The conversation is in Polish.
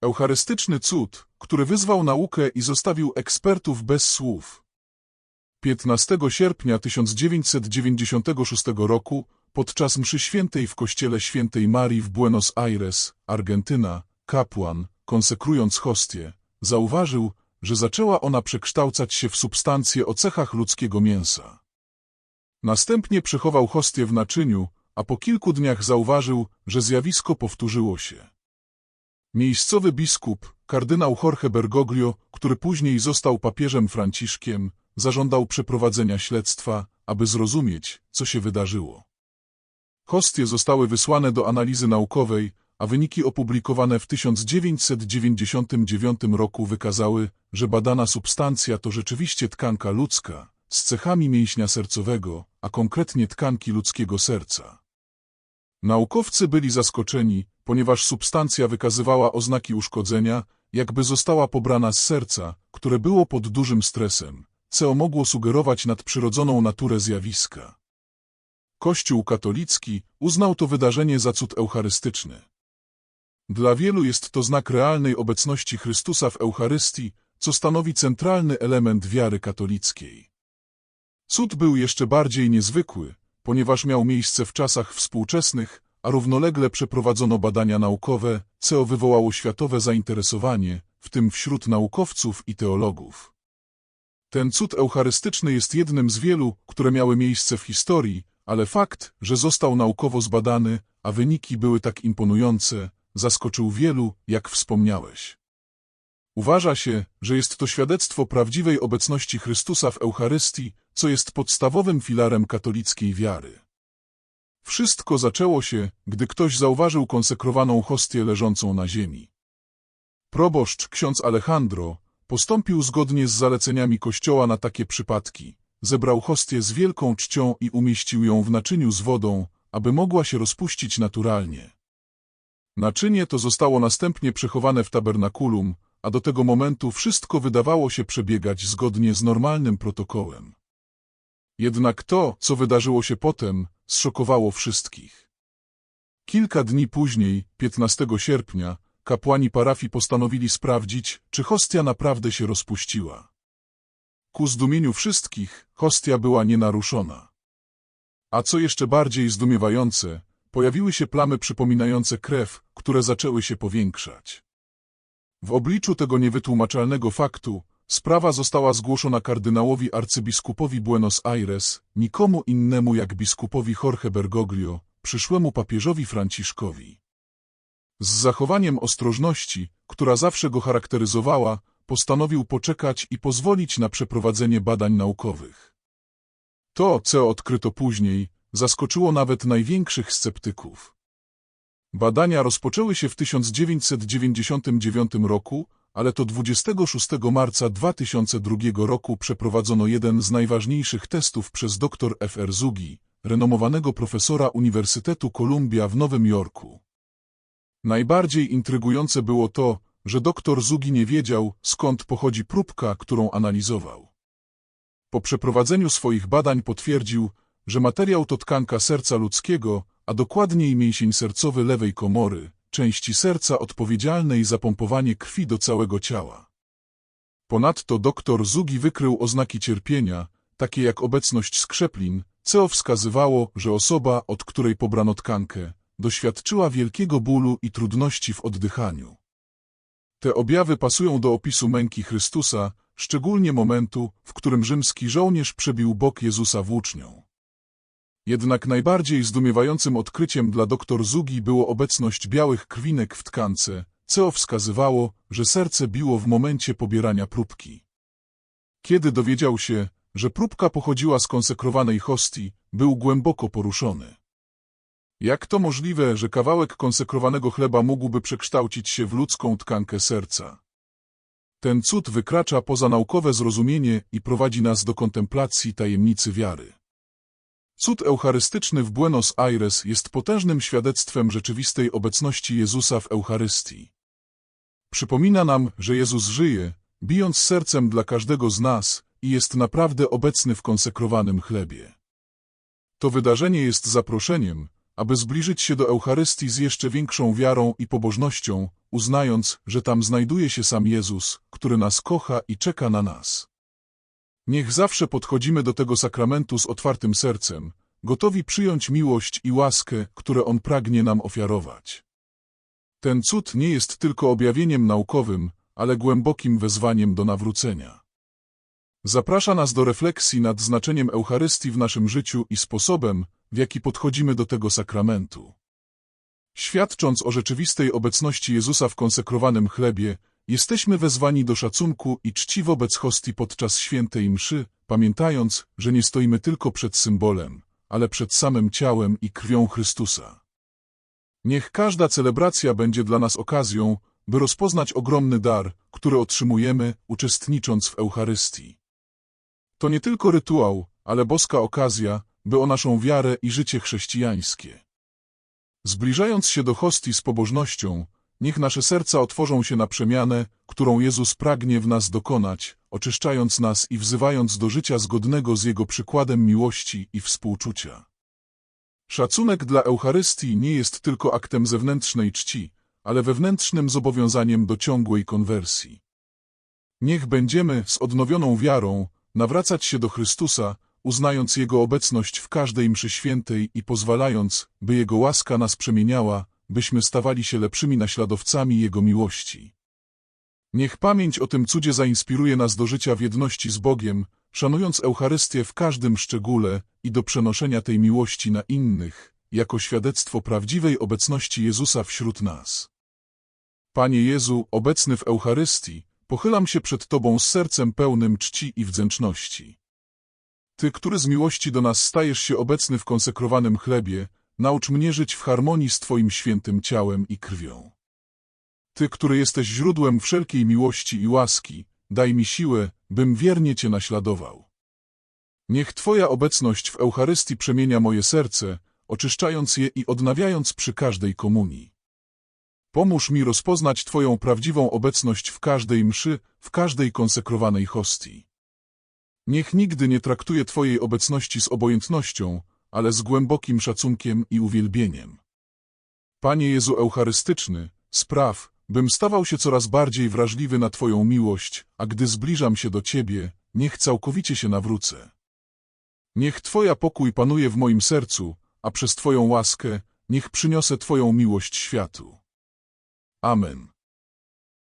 Eucharystyczny cud, który wyzwał naukę i zostawił ekspertów bez słów. 15 sierpnia 1996 roku, podczas mszy świętej w kościele świętej Marii w Buenos Aires, Argentyna, kapłan, konsekrując hostię, zauważył, że zaczęła ona przekształcać się w substancję o cechach ludzkiego mięsa. Następnie przechował hostię w naczyniu, a po kilku dniach zauważył, że zjawisko powtórzyło się. Miejscowy biskup, kardynał Jorge Bergoglio, który później został papieżem Franciszkiem, zażądał przeprowadzenia śledztwa, aby zrozumieć, co się wydarzyło. Hostie zostały wysłane do analizy naukowej, a wyniki opublikowane w 1999 roku wykazały, że badana substancja to rzeczywiście tkanka ludzka, z cechami mięśnia sercowego, a konkretnie tkanki ludzkiego serca. Naukowcy byli zaskoczeni, ponieważ substancja wykazywała oznaki uszkodzenia, jakby została pobrana z serca, które było pod dużym stresem, co mogło sugerować nadprzyrodzoną naturę zjawiska. Kościół katolicki uznał to wydarzenie za cud eucharystyczny. Dla wielu jest to znak realnej obecności Chrystusa w Eucharystii, co stanowi centralny element wiary katolickiej. Cud był jeszcze bardziej niezwykły, ponieważ miał miejsce w czasach współczesnych, a równolegle przeprowadzono badania naukowe, co wywołało światowe zainteresowanie, w tym wśród naukowców i teologów. Ten cud eucharystyczny jest jednym z wielu, które miały miejsce w historii, ale fakt, że został naukowo zbadany, a wyniki były tak imponujące, zaskoczył wielu, jak wspomniałeś. Uważa się, że jest to świadectwo prawdziwej obecności Chrystusa w Eucharystii, co jest podstawowym filarem katolickiej wiary. Wszystko zaczęło się, gdy ktoś zauważył konsekrowaną hostię leżącą na ziemi. Proboszcz ksiądz Alejandro postąpił zgodnie z zaleceniami kościoła na takie przypadki. Zebrał hostię z wielką czcią i umieścił ją w naczyniu z wodą, aby mogła się rozpuścić naturalnie. Naczynie to zostało następnie przechowane w tabernakulum, a do tego momentu wszystko wydawało się przebiegać zgodnie z normalnym protokołem. Jednak to, co wydarzyło się potem, zszokowało wszystkich. Kilka dni później, 15 sierpnia, kapłani parafii postanowili sprawdzić, czy hostia naprawdę się rozpuściła. Ku zdumieniu wszystkich, hostia była nienaruszona. A co jeszcze bardziej zdumiewające, pojawiły się plamy przypominające krew, które zaczęły się powiększać. W obliczu tego niewytłumaczalnego faktu, sprawa została zgłoszona kardynałowi arcybiskupowi Buenos Aires, nikomu innemu jak biskupowi Jorge Bergoglio, przyszłemu papieżowi Franciszkowi. Z zachowaniem ostrożności, która zawsze go charakteryzowała, postanowił poczekać i pozwolić na przeprowadzenie badań naukowych. To, co odkryto później, zaskoczyło nawet największych sceptyków. Badania rozpoczęły się w 1999 roku, ale to 26 marca 2002 roku przeprowadzono jeden z najważniejszych testów przez dr F.R. Zugi, renomowanego profesora Uniwersytetu Columbia w Nowym Jorku. Najbardziej intrygujące było to, że doktor Zugi nie wiedział, skąd pochodzi próbka, którą analizował. Po przeprowadzeniu swoich badań potwierdził, że materiał to tkanka serca ludzkiego, a dokładniej mięsień sercowy lewej komory, części serca odpowiedzialnej za pompowanie krwi do całego ciała. Ponadto doktor Zugi wykrył oznaki cierpienia, takie jak obecność skrzeplin, co wskazywało, że osoba, od której pobrano tkankę, doświadczyła wielkiego bólu i trudności w oddychaniu. Te objawy pasują do opisu męki Chrystusa, szczególnie momentu, w którym rzymski żołnierz przebił bok Jezusa włócznią. Jednak najbardziej zdumiewającym odkryciem dla dr Zugi było obecność białych krwinek w tkance, co wskazywało, że serce biło w momencie pobierania próbki. Kiedy dowiedział się, że próbka pochodziła z konsekrowanej hostii, był głęboko poruszony. Jak to możliwe, że kawałek konsekrowanego chleba mógłby przekształcić się w ludzką tkankę serca? Ten cud wykracza poza naukowe zrozumienie i prowadzi nas do kontemplacji tajemnicy wiary. Cud eucharystyczny w Buenos Aires jest potężnym świadectwem rzeczywistej obecności Jezusa w Eucharystii. Przypomina nam, że Jezus żyje, bijąc sercem dla każdego z nas i jest naprawdę obecny w konsekrowanym chlebie. To wydarzenie jest zaproszeniem, aby zbliżyć się do Eucharystii z jeszcze większą wiarą i pobożnością, uznając, że tam znajduje się sam Jezus, który nas kocha i czeka na nas. Niech zawsze podchodzimy do tego sakramentu z otwartym sercem, gotowi przyjąć miłość i łaskę, które On pragnie nam ofiarować. Ten cud nie jest tylko objawieniem naukowym, ale głębokim wezwaniem do nawrócenia. Zaprasza nas do refleksji nad znaczeniem Eucharystii w naszym życiu i sposobem, w jaki podchodzimy do tego sakramentu. Świadcząc o rzeczywistej obecności Jezusa w konsekrowanym chlebie, jesteśmy wezwani do szacunku i czci wobec hostii podczas świętej mszy, pamiętając, że nie stoimy tylko przed symbolem, ale przed samym ciałem i krwią Chrystusa. Niech każda celebracja będzie dla nas okazją, by rozpoznać ogromny dar, który otrzymujemy, uczestnicząc w Eucharystii. To nie tylko rytuał, ale boska okazja, by o naszą wiarę i życie chrześcijańskie. Zbliżając się do hostii z pobożnością, niech nasze serca otworzą się na przemianę, którą Jezus pragnie w nas dokonać, oczyszczając nas i wzywając do życia zgodnego z Jego przykładem miłości i współczucia. Szacunek dla Eucharystii nie jest tylko aktem zewnętrznej czci, ale wewnętrznym zobowiązaniem do ciągłej konwersji. Niech będziemy z odnowioną wiarą nawracać się do Chrystusa, uznając Jego obecność w każdej mszy świętej i pozwalając, by Jego łaska nas przemieniała, byśmy stawali się lepszymi naśladowcami Jego miłości. Niech pamięć o tym cudzie zainspiruje nas do życia w jedności z Bogiem, szanując Eucharystię w każdym szczególe i do przenoszenia tej miłości na innych, jako świadectwo prawdziwej obecności Jezusa wśród nas. Panie Jezu, obecny w Eucharystii, pochylam się przed Tobą z sercem pełnym czci i wdzięczności. Ty, który z miłości do nas stajesz się obecny w konsekrowanym chlebie, naucz mnie żyć w harmonii z Twoim świętym ciałem i krwią. Ty, który jesteś źródłem wszelkiej miłości i łaski, daj mi siłę, bym wiernie Cię naśladował. Niech Twoja obecność w Eucharystii przemienia moje serce, oczyszczając je i odnawiając przy każdej komunii. Pomóż mi rozpoznać Twoją prawdziwą obecność w każdej mszy, w każdej konsekrowanej hostii. Niech nigdy nie traktuję Twojej obecności z obojętnością, ale z głębokim szacunkiem i uwielbieniem. Panie Jezu Eucharystyczny, spraw, bym stawał się coraz bardziej wrażliwy na Twoją miłość, a gdy zbliżam się do Ciebie, niech całkowicie się nawrócę. Niech Twoja pokój panuje w moim sercu, a przez Twoją łaskę niech przyniosę Twoją miłość światu. Amen.